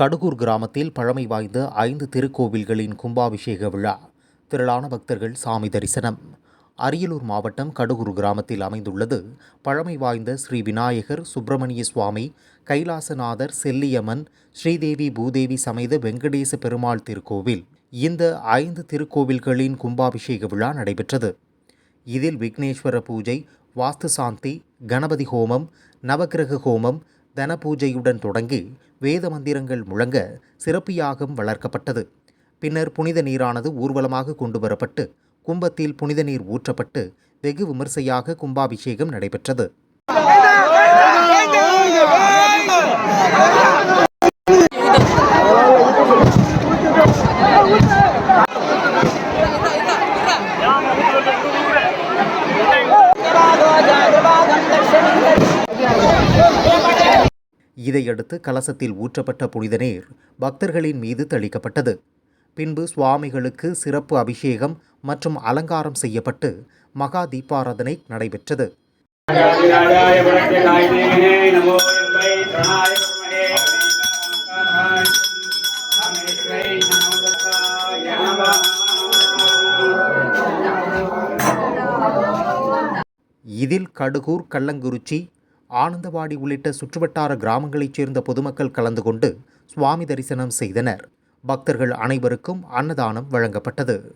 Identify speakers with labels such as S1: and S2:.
S1: கடுகூர் கிராமத்தில் பழமை வாய்ந்த ஐந்து திருக்கோவில்களின் கும்பாபிஷேக விழா. திரளான பக்தர்கள் சாமி தரிசனம். அரியலூர் மாவட்டம் கடுகூர் கிராமத்தில் அமைந்துள்ளது பழமை வாய்ந்த ஸ்ரீ விநாயகர் சுப்பிரமணிய சுவாமி கைலாசநாதர் செல்லியம்மன் ஸ்ரீதேவி பூதேவி சமேத வெங்கடேச பெருமாள் திருக்கோவில். இந்த ஐந்து திருக்கோவில்களின் கும்பாபிஷேக விழா நடைபெற்றது. இதில் விக்னேஸ்வர பூஜை வாஸ்து சாந்தி கணபதி ஹோமம் நவக்கிரக ஹோமம் தன பூஜையுடன் தொடங்கி வேத மந்திரங்கள் முழங்க சிறப்பு யாகம் வளர்க்கப்பட்டது. பின்னர் புனித நீரானது ஊர்வலமாக கொண்டு வரப்பட்டு கும்பத்தில் புனித நீர் ஊற்றப்பட்டு வெகு விமர்சையாக கும்பாபிஷேகம் நடைபெற்றது. இதையடுத்து கலசத்தில் ஊற்றப்பட்ட புனித நீர் பக்தர்களின் மீது தெளிக்கப்பட்டது. பின்பு சுவாமிகளுக்கு சிறப்பு அபிஷேகம் மற்றும் அலங்காரம் செய்யப்பட்டு மகா தீபாராதனை நடைபெற்றது. இதில் கடுகூர் கள்ளங்குறிச்சி ஆனந்தவாடி உள்ளிட்ட சுற்றுவட்டார கிராமங்களைச் சேர்ந்த பொதுமக்கள் கலந்து கொண்டு சுவாமி தரிசனம் செய்தனர். பக்தர்கள் அனைவருக்கும் அன்னதானம் வழங்கப்பட்டது.